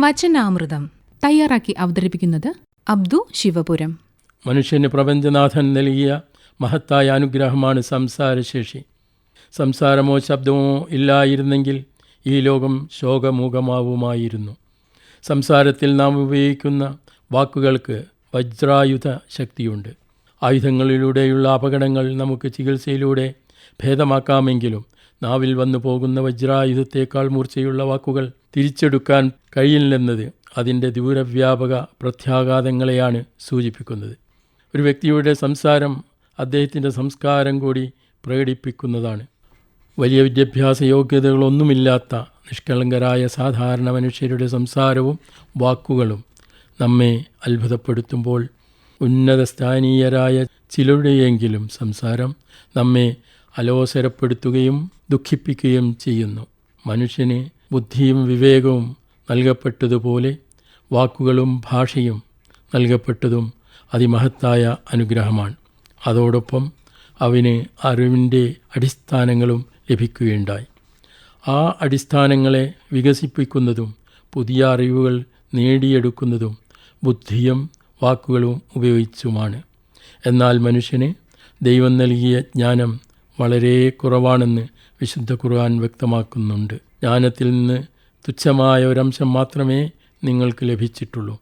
വചനാമൃതം തയ്യാറാക്കി അവതരിപ്പിക്കുന്നത് അബ്ദു ശിവപുരം. മനുഷ്യന് പ്രപഞ്ചനാഥൻ നൽകിയ മഹത്തായ അനുഗ്രഹമാണ് സംസാരശേഷി. സംസാരമോ ശബ്ദമോ ഇല്ലായിരുന്നെങ്കിൽ ഈ ലോകം ശോകമൂകമാവുമായിരുന്നു സംസാരത്തിൽ നാം ഉപയോഗിക്കുന്ന വാക്കുകൾക്ക് വജ്രായുധ ശക്തിയുണ്ട്. ആയുധങ്ങളിലൂടെയുള്ള അപകടങ്ങൾ നമുക്ക് ചികിത്സയിലൂടെ ഭേദമാക്കാമെങ്കിലും നാവിൽ വന്നു പോകുന്ന വജ്രായുധത്തേക്കാൾ മൂർച്ചയുള്ള വാക്കുകൾ തിരിച്ചെടുക്കാൻ കഴിയില്ലെന്നത് അതിന്റെ ദൂരവ്യാപക പ്രത്യാഘാതങ്ങളെയാണ് സൂചിപ്പിക്കുന്നത്. ഒരു വ്യക്തിയുടെ സംസാരം അദ്ദേഹത്തിന്റെ സംസ്കാരം കൂടി പ്രകടിപ്പിക്കുന്നതാണ്. വലിയ വിദ്യാഭ്യാസ യോഗ്യതകളൊന്നുമില്ലാത്ത നിഷ്കളങ്കരായ സാധാരണ മനുഷ്യരുടെ സംസാരവും വാക്കുകളും നമ്മെ അത്ഭുതപ്പെടുത്തുമ്പോൾ ഉന്നതസ്ഥാനീയരായ ചിലരുടെയെങ്കിലും സംസാരം നമ്മെ അലോസരപ്പെടുത്തുകയും ദുഃഖിപ്പിക്കുകയും ചെയ്യുന്നു. മനുഷ്യന് ബുദ്ധിയും വിവേകവും നൽകപ്പെട്ടതുപോലെ വാക്കുകളും ഭാഷയും നൽകപ്പെട്ടതും അതിമഹത്തായ അനുഗ്രഹമാണ്. അതോടൊപ്പം അവന് അറിവിന്റെ അടിസ്ഥാനങ്ങളും ലഭിക്കുകയുണ്ടായി. ആ അടിസ്ഥാനങ്ങളെ വികസിപ്പിക്കുന്നതും പുതിയ അറിവുകൾ നേടിയെടുക്കുന്നതും ബുദ്ധിയും വാക്കുകളും ഉപയോഗിച്ചുമാണ്. എന്നാൽ മനുഷ്യന് ദൈവം നൽകിയ ജ്ഞാനം വളരെ കുറവാണെന്ന് വിശുദ്ധ ഖുർആൻ വ്യക്തമാക്കുന്നുണ്ട്. ജ്ഞാനത്തിൽ നിന്ന് തുച്ഛമായ ഒരംശം മാത്രമേ നിങ്ങൾക്ക് ലഭിച്ചിട്ടുള്ളൂ.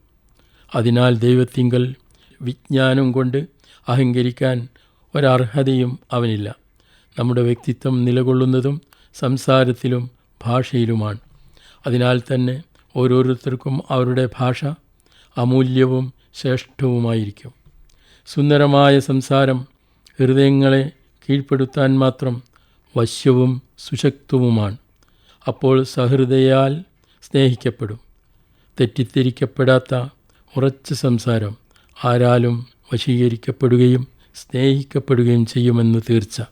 അതിനാൽ ദൈവത്തിങ്കൽ വിജ്ഞാനം കൊണ്ട് അഹങ്കരിക്കാൻ ഒരർഹതയും അവനില്ല. നമ്മുടെ വ്യക്തിത്വം നിലകൊള്ളുന്നതും സംസാരത്തിലും ഭാഷയിലുമാണ്. അതിനാൽ തന്നെ ഓരോരുത്തർക്കും അവരുടെ ഭാഷ അമൂല്യവും ശ്രേഷ്ഠവുമായിരിക്കും. സുന്ദരമായ സംസാരം ഹൃദയങ്ങളെ കീഴ്പ്പെടുത്താൻ മാത്രം വശ്യവും സുശക്തവുമാണ്. അപ്പോൾ സഹൃദയാൽ സ്നേഹിക്കപ്പെടും. തെറ്റിദ്ധരിക്കപ്പെടാത്ത ഉറച്ച സംസാരം ആരാലും വശീകരിക്കപ്പെടുകയും സ്നേഹിക്കപ്പെടുകയും ചെയ്യുമെന്ന് തീർച്ച.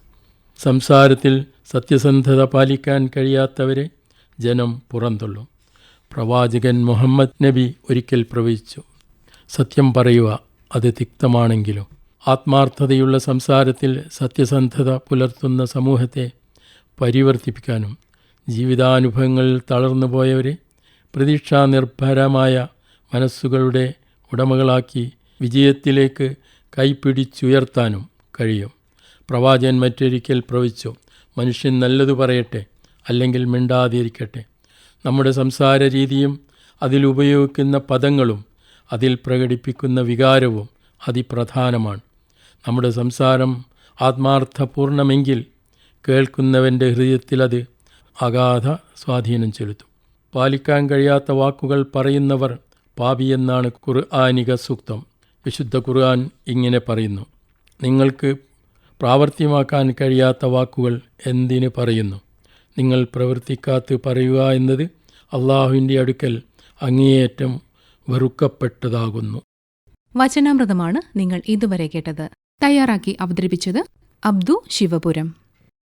സംസാരത്തിൽ സത്യസന്ധത പാലിക്കാൻ കഴിയാത്തവരെ ജനം പുറന്തള്ളും. പ്രവാചകൻ മുഹമ്മദ് നബി ഒരിക്കൽ പ്രവചിച്ചു. സത്യം പറയുക അത് തിക്തമാണെങ്കിലും ആത്മാർത്ഥതയുള്ള സംസാരത്തിൽ സത്യസന്ധത പുലർത്തുന്ന സമൂഹത്തെ പരിവർത്തിപ്പിക്കാനും ജീവിതാനുഭവങ്ങളിൽ തളർന്നു പോയവരെ പ്രതീക്ഷാനിർഭരമായ മനസ്സുകളുടെ ഉടമകളാക്കി വിജയത്തിലേക്ക് കൈപ്പിടിച്ചുയർത്താനും കഴിയും. പ്രവാചകൻ മറ്റൊരിക്കൽ പ്രവചിച്ചു മനുഷ്യൻ നല്ലതു പറയട്ടെ അല്ലെങ്കിൽ മിണ്ടാതിരിക്കട്ടെ. നമ്മുടെ സംസാര രീതിയും അതിലുപയോഗിക്കുന്ന പദങ്ങളും അതിൽ പ്രകടിപ്പിക്കുന്ന വികാരവും അതിപ്രധാനമാണ്. നമ്മുടെ സംസാരം ആത്മാർത്ഥപൂർണമെങ്കിൽ കേൾക്കുന്നവന്റെ ഹൃദയത്തിൽ അത് അഗാധ സ്വാധീനം ചെലുത്തും. പാലിക്കാൻ കഴിയാത്ത വാക്കുകൾ പറയുന്നവർ പാപിയെന്നാണ് ഖുർആാനിക സൂക്തം. വിശുദ്ധ ഖുർആൻ ഇങ്ങനെ പറയുന്നു. നിങ്ങൾക്ക് പ്രാവർത്തിയമാക്കാൻ കഴിയാത്ത വാക്കുകൾ എന്തിന് പറയുന്നു? നിങ്ങൾ പ്രവർത്തിക്കാത്ത് പറയുക എന്നത് അള്ളാഹുവിന്റെ അടുക്കൽ അങ്ങേയറ്റം വെറുക്കപ്പെട്ടതാകുന്നു. വചനാമൃതമാണ് നിങ്ങൾ ഇതുവരെ കേട്ടത്. തയ്യാറാക്കി അവതരിപ്പിച്ചത് അബ്ദു ശിവപുരം.